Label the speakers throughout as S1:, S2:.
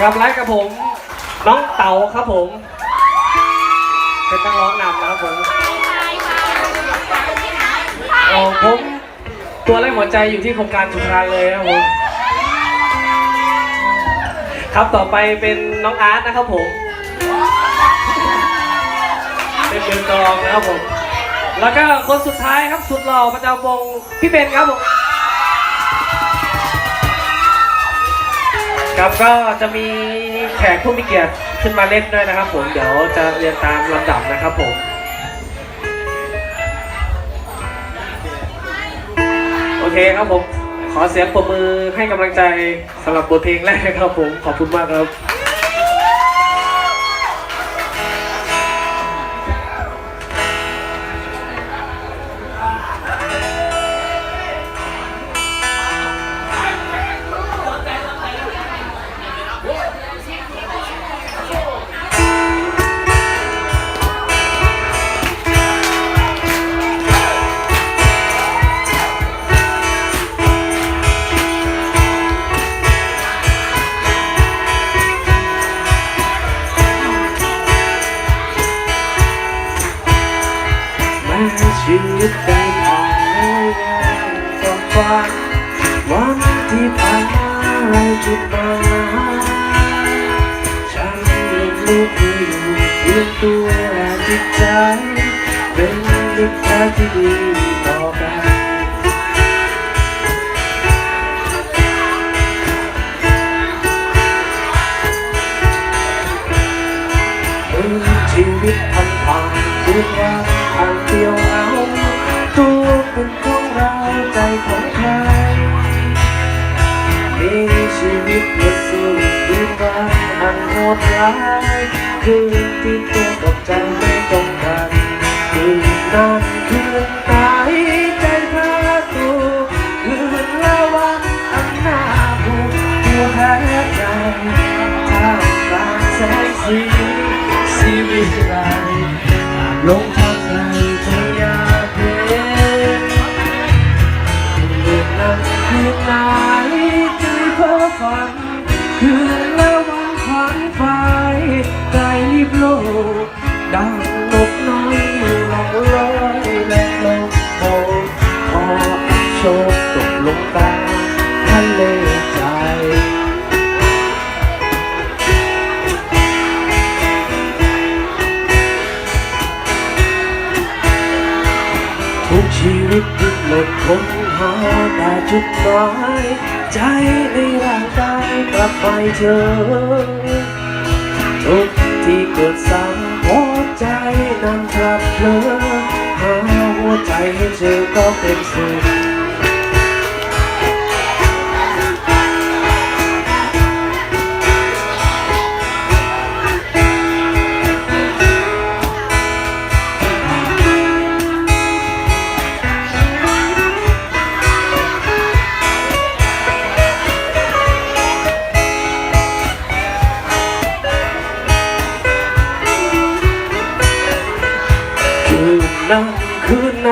S1: กับไลฟ์กับผม น้องเต๋าครับผม เป็นนักร้องนำนะครับผมโอ้ผมตัวแรกหัวใจอยู่ที่โครงการสุพรรณเลยครับผม ครับต่อไปเป็นน้องอาร์ตนะครับผม เป็นมือกลองนะครับผม แล้วก็คนสุดท้ายครับสุดหล่อประจำวงพี่เบนครับผม ครับก็จะมีแขกผู้มีเกียรติขึ้นมาเล่นด้วยนะครับ ผมเดี๋ยวจะเรียนตามลำดับนะครับผมโอเคครับผมขอเสียงปรบมือให้กำลังใจสำหรับบทเพลงแรกครับผมขอบคุณมากครับ ชีวิตได้ผ่านไปอย่างฝันวันที่ผ่านอะไรจุดมาฉันยังรู้ที่อยู่เพียงตัวและจิตใจ เป็นมิตรแท้ที่ดีต่อกันชีวิตผ่านผ่านทุกวัน คืนวันอันโหดร้ายคืนที่ตัวกับใจไม่ตรงกันคืนนั้นคืนไหนใจพาตัวคืนละวันอันน่าผูกตัวแพ้ใจท่ามกลางแสงสีชีวิตไรลงทางไหนจะอยาเห็นเมื่อนั้นคืนไหนใจเพ้อฝันคืนละวัน ฝันไปไกลลิบโลกดัง ค้นหาแต่จุดหมายใจในร่างกายกลับไปเจอทุกที่เกิดซ้ำหัวใจนั้นกลับเพลอหาหัวใจให้เจอก็เป็นสุข นั้นคืนไหน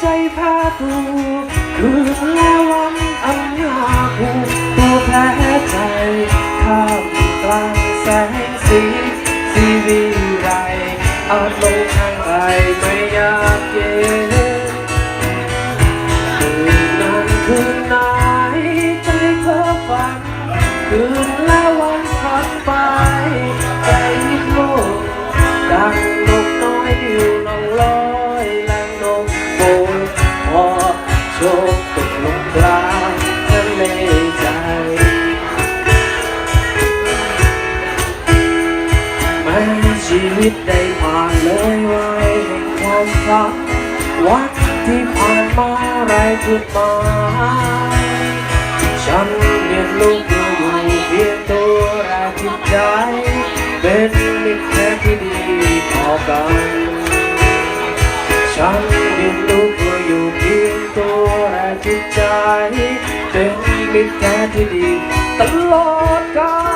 S1: ใจพาตัวคืนและวันอันยากผูกตัวแพ้ แห่งความฝันวันที่ผ่านมาไรจุดหมายฉันเรียนรู้อยู่เพียงตัวและจิตใจ เป็นมิตรแท้ที่ดีต่อกันฉันเรียนรู้ตัวอยู่เพียงตัวและจิตใจ เป็นมิตรแท้ที่ดีตลอดกาล